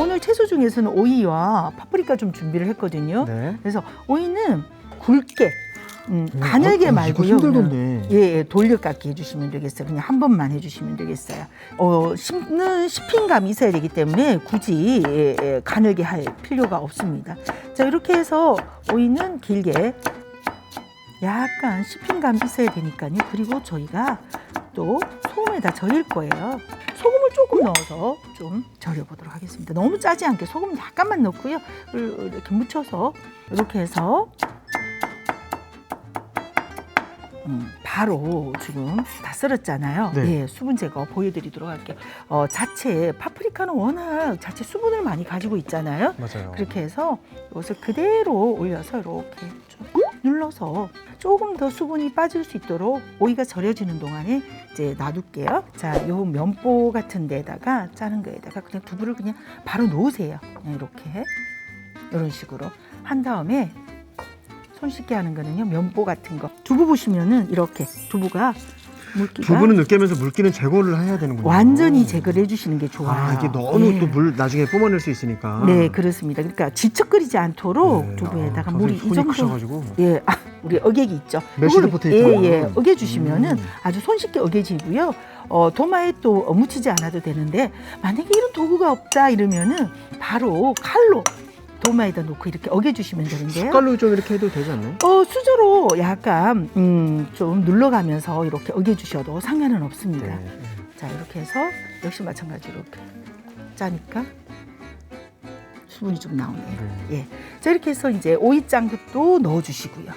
오늘 채소 중에서는 오이와 파프리카 좀 준비를 했거든요. 네. 그래서 오이는 굵게 음, 가늘게 아, 이거 말고요. 힘들던데. 예, 예, 돌려깎기 해주시면 되겠어요. 그냥 한 번만 해주시면 되겠어요. 어, 씹는 씹힌감이 있어야 되기 때문에 굳이 예, 예, 가늘게 할 필요가 없습니다. 자, 이렇게 해서 오이는 길게 약간 씹힌감이 있어야 되니까요. 그리고 저희가 또 소금에다 절일 거예요. 소금 을 조금 넣어서 좀 절여보도록 하겠습니다. 너무 짜지 않게 소금 약간만 넣고요. 이렇게 묻혀서 이렇게 해서 음, 바로 지금 다 썰었잖아요. 네. 예, 수분 제거 보여드리도록 할게요. 어, 자체 파프리카는 워낙 자체 수분을 많이 가지고 있잖아요. 맞아요. 그렇게 해서 이것을 그대로 올려서 이렇게 좀 눌러서 조금 더 수분이 빠질 수 있도록 오이가 절여지는 동안에 이제 놔둘게요. 자, 요 면보 같은 데다가 짜는 거에다가 그냥 두부를 그냥 바로 놓으세요. 그냥 이렇게 이런 식으로 한 다음에 손쉽게 하는 거는요 면보 같은 거 두부 보시면은 이렇게 두부가 물기가 두부는 으깨면서 물기는 제거를 해야 되는군요. 완전히 제거를 해주시는 게 좋아요. 아 이게 너무 예. 또 물 나중에 뿜어낼 수 있으니까. 네, 그렇습니다. 그러니까 지척거리지 않도록 네. 두부에다가 아, 물이 이 손이 정도 크셔가지고. 예, 아, 우리 어객이 있죠. 메시드 이걸, 포테이토. 예, 예, 어겨 주시면은 음. 아주 손쉽게 어겨지고요. 어, 도마에 또 어, 묻히지 않아도 되는데 만약에 이런 도구가 없다 이러면은 바로 칼로 도마에다 놓고 이렇게 어겨 주시면 되는데요. 숟갈로 좀 이렇게 해도 되지 않나요? 어, 수저로 약간 음, 좀 눌러가면서 이렇게 어겨 주셔도 상관은 없습니다. 네. 자, 이렇게 해서 역시 마찬가지로 이렇게 짜니까 수분이 좀 나오네요. 네. 예. 자, 이렇게 해서 이제 오이장도 넣어주시고요.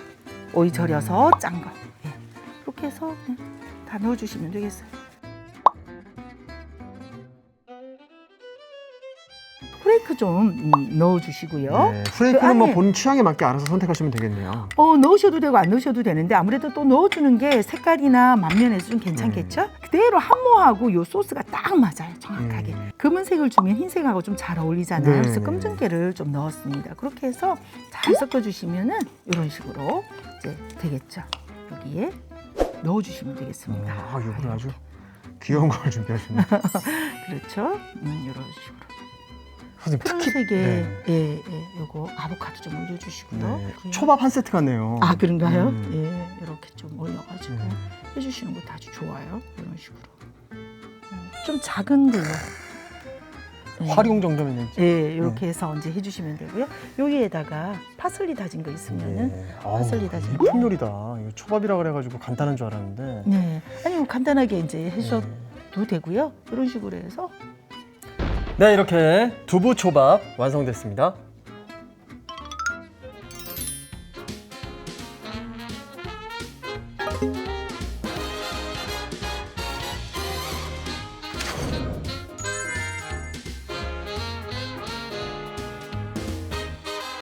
오이 절여서 음. 짠 거. 예. 이렇게 해서 다 넣어주시면 되겠어요. 프레이크 좀 음, 넣어주시고요. 네. 프레이크는 뭐그 안에- 본 취향에 맞게 알아서 선택하시면 되겠네요. 어, 넣으셔도 되고 안 넣으셔도 되는데 아무래도 또 넣어주는 게 색깔이나 맛면에서 좀 괜찮겠죠? 그대로 한모하고 요 소스가 딱 맞아요, 정확하게. 음. 검은색을 주면 흰색하고 좀 잘 어울리잖아요. 네. 그래서 검정깨를 좀 넣었습니다. 그렇게 해서 잘 섞어주시면은 이런 식으로 이제 되겠죠. 여기에 넣어주시면 되겠습니다. 아, 이거를 이렇게. 아주 귀여운 걸 준비하셨네. 그렇죠. 음, 이런 식으로. 선생님 특히 푸른색에 네. 예, 예, 요거 아보카도 좀 올려주시고요. 네. 그리고- 초밥 한 세트 같네요. 아 그런가요? 음. 예, 이렇게 좀 올려가지고 네. 해주시는 것도 아주 좋아요. 이런 식으로 음, 좀 작은 걸로. 예. 활용 정점이네. 예, 이렇게 해서 이제 해주시면 되고요. 여기에다가 파슬리 다진 거 있으면은 네. 파슬리 아우, 다진 이 푼요리다. 이거 초밥이라 그래가지고 간단한 줄 알았는데. 네, 아니면 간단하게 이제 해셔도 네. 되고요. 이런 식으로 해서 네, 이렇게 두부 초밥 완성됐습니다.